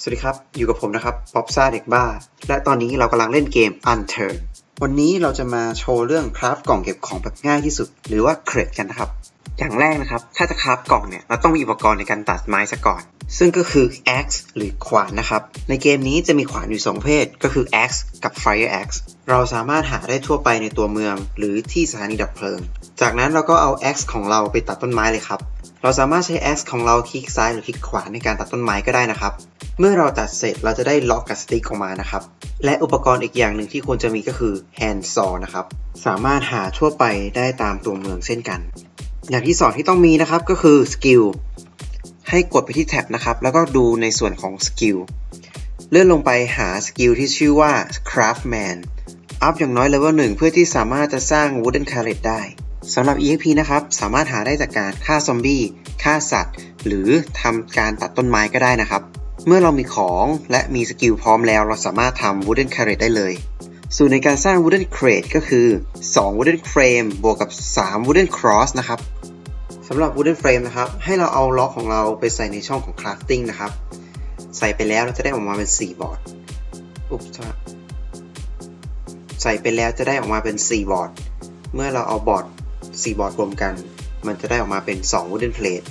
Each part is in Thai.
สวัสดีครับ อยู่กับผมนะครับป๊อปซ่าเด็กบ้า และตอนนี้เรากำลังเล่นเกม Unturn วันนี้เราจะมาโชว์เรื่องคราฟกล่องเก็บของแบบง่ายที่สุด หรือว่าเครดกันนะครับ อย่างแรกนะครับ ถ้าจะคราฟกล่องเนี่ย เราต้องมีอุปกรณ์ในการตัดไม้ซะก่อน ซึ่งก็คือ axe หรือขวานนะครับ ในเกมนี้จะมีขวานอยู่ 2 ประเภท ก็คือ axe กับ fire axe เราสามารถหาได้ทั่วไปในตัวเมือง หรือที่สถานีดับเพลิง จากนั้นเราก็เอา axe ของเราไปตัดต้นไม้เลยครับ เราสามารถใช้ axe ของเราคลิกซ้ายหรือคลิกขวาในการตัดต้นไม้ก็ได้นะครับ เมื่อเราตัดเสร็จเราจะได้ล็อกกับสติ๊กออกมานะครับ และอุปกรณ์อีกอย่างหนึ่งที่ควรจะมีก็คือ hand saw นะครับ สามารถหาทั่วไปได้ตามตัวเมืองเช่นกัน อย่างที่สองที่ต้องมีนะครับก็คือสกิลให้กดไปที่แท็บนะครับ แล้วก็ดูในส่วนของสกิลเลื่อนลงไปหาสกิลที่ชื่อว่า craftman อัพอย่างน้อยเลเวลหนึ่งเพื่อที่สามารถจะสร้าง wooden carrot ได้สำหรับ EXP นะครับ สามารถหาได้จากการฆ่าซอมบี้ฆ่าสัตว์ หรือทำการตัดต้นไม้ก็ได้นะครับ เมื่อเรามีของและมีสกิลพร้อมแล้ว เราสามารถทำ wooden carrot ได้เลย ส่วนในการสร้าง wooden crate ก็คือ 2 wooden frame บวกกับ 3 wooden cross นะครับสำหรับ wooden frame นะครับ ให้เราเอาล็อกของเราไปใส่ในช่องของ crafting นะครับ ใส่ไปแล้วเราจะได้ออกมาเป็น 4 บอร์ดอุ๊บโทษครับใส่ไปแล้วจะได้ออกมาเป็น 4 บอร์ด เมื่อเราเอาบอร์ด 4 บอร์ดรวมกัน มันจะได้ออกมาเป็น 2 wooden plate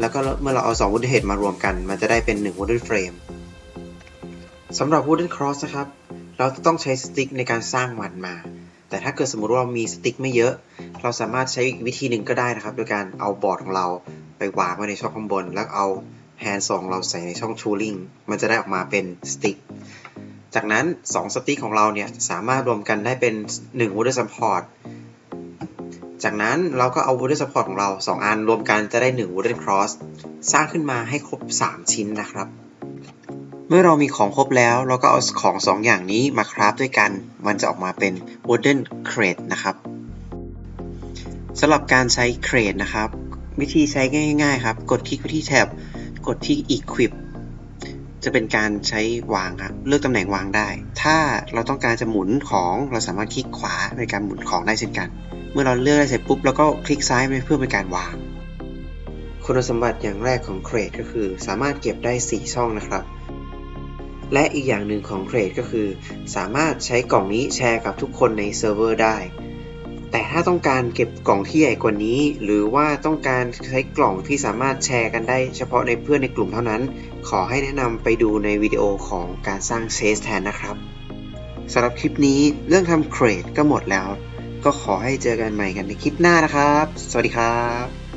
แล้วก็เมื่อเราเอา 2 wooden head มารวมกัน มันจะได้เป็น 1 wooden frame สำหรับ wooden cross นะครับ เราต้องใช้สติ๊กในการสร้างมันมา แต่ถ้าเกิดสมมติว่ามีสติ๊กไม่เยอะ เราสามารถใช้อีกวิธีหนึ่งก็ได้นะครับ โดยการเอาบอร์ดของเราไปวางไว้ในช่องข้างบน แล้วเอาแฮนด์สองเราใส่ในช่องชูริงมันจะได้ออกมาเป็นสติ๊กจากนั้น 2 สติ๊กของเราเนี่ยสามารถรวมกันได้เป็น1 wooden support จากนั้นเราก็เอา wooden support ของเรา 2 อันรวมกันจะได้ 1 wooden cross สร้างขึ้นมาให้ครบ 3 ชิ้นนะครับ เมื่อเรามีของครบแล้ว เราก็เอาของ2ออย่างนี้มาคราฟด้วยกัน มันจะออกมาเป็น wooden crate นะครับสำหรับการใช้ crate นะครับ วิธีใช้ง่ายๆครับ กดคลิกไปที่แท็บกดที่ equip จะเป็นการใช้วางครับ เลือกตำแหน่งวางได้ ถ้าเราต้องการจะหมุนของเราสามารถคลิกขวาในการหมุนของได้เช่นกัน เมื่อเราเลือกได้เสร็จปุ๊บเราก็คลิกซ้ายไปเพื่อเป็นการวาง คุณสมบัติอย่างแรกของ Crate ก็คือ สามารถเก็บได้ 4 ช่องนะครับ และอีกอย่างหนึ่งของ Crate ก็คือ สามารถใช้กล่องนี้แชร์กับทุกคนในเซิร์ฟเวอร์ได้ แต่ถ้าต้องการเก็บกล่องที่ใหญ่กว่านี้ หรือว่าต้องการใช้กล่องที่สามารถแชร์กันได้เฉพาะในเพื่อนในกลุ่มเท่านั้น ขอให้แนะนำไปดูในวิดีโอของการสร้างเชสแทนนะครับสำหรับคลิปนี้เรื่องทำเครดก็หมดแล้ว ก็ขอให้เจอกันใหม่กันในคลิปหน้านะครับ สวัสดีครับ